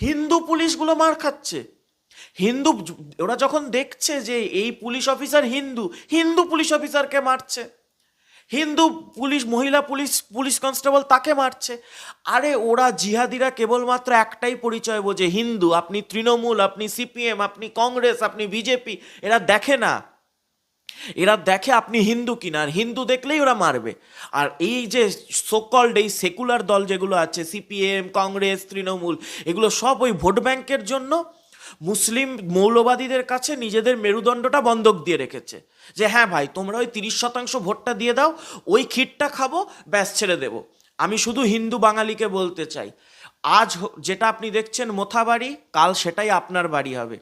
হিন্দু পুলিশগুলো মার খাচ্ছে। হিন্দু ওরা যখন দেখছে যে এই police officer Hindu Hindu police অফিসারকে মারছে। হিন্দু পুলিশ, মহিলা পুলিশ পুলিশ কনস্টেবল তাকে মারছে। আরে ওরা জিহাদিরা কেবলমাত্র একটাই পরিচয় বোঝে, হিন্দু, আপনি তৃণমূল, আপনি সিপিএম, আপনি কংগ্রেস, আপনি বিজেপি, এরা দেখে না। এরা দেখে আপনি হিন্দু কিনা, আর হিন্দু দেখলেই ওরা মারবে। আর এই যে সোকল্ড এই সেকুলার দল যেগুলো আছে সিপিএম কংগ্রেস তৃণমূল, এগুলো সব ওই ভোট ব্যাংকের জন্য মুসলিম মৌলবাদীদের কাছে নিজেদের মেরুদণ্ডটা বন্ধক দিয়ে রেখেছে। যে হ্যাঁ ভাই, তোমরা ওই তিরিশ শতাংশ ভোটটা দিয়ে দাও, ওই ক্ষীরটা খাব, ব্যাস ছেড়ে দেবো। আমি শুধু হিন্দু বাঙালিকে বলতে চাই, আজ যেটা আপনি দেখছেন মোথাবাড়ি, কাল সেটাই আপনার বাড়ি হবে।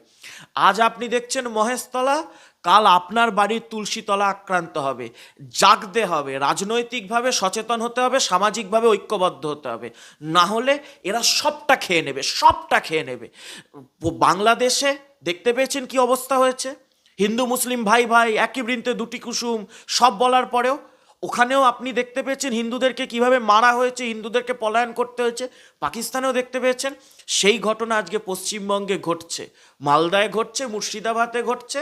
আজ আপনি দেখছেন মহেশতলা কাল আপনার বাড়ির তুলসীতলা আক্রান্ত হবে, জাগতে হবে, রাজনৈতিকভাবে সচেতন হতে হবে, সামাজিকভাবে ঐক্যবদ্ধ হতে হবে। না হলে এরা সবটা খেয়ে নেবে, সবটা খেয়ে নেবে। বাংলাদেশে দেখতে পেয়েছেন কি অবস্থা হয়েছে? হিন্দু, মুসলিম, ভাই ভাই, একই বৃন্তে দুটি কুসুম, সব বলার পরেও ওখানেও আপনি দেখতে পেয়েছেন হিন্দুদেরকে কীভাবে মারা হয়েছে, হিন্দুদেরকে পলায়ন করতে হয়েছে। পাকিস্তানেও দেখতে পেয়েছেন, সেই ঘটনা আজকে পশ্চিমবঙ্গে ঘটছে। মালদায় ঘটছে, মুর্শিদাবাদে ঘটছে।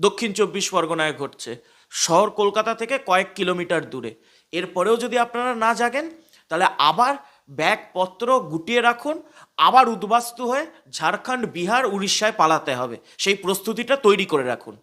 দক্ষিণ চব্বিশ পরগনায় ঘটছে। শহর কলকাতা থেকে কয়েক কিলোমিটার দূরে। এরপরেও যদি আপনারা না জাগেন, তাহলে আবার ব্যাগপত্র গুটিয়ে রাখুন, আবার উদ্বাস্তু হয়ে ঝাড়খণ্ড, বিহার, উড়িষ্যায় পালাতে হবে। সেই প্রস্তুতিটা তৈরি করে রাখুন।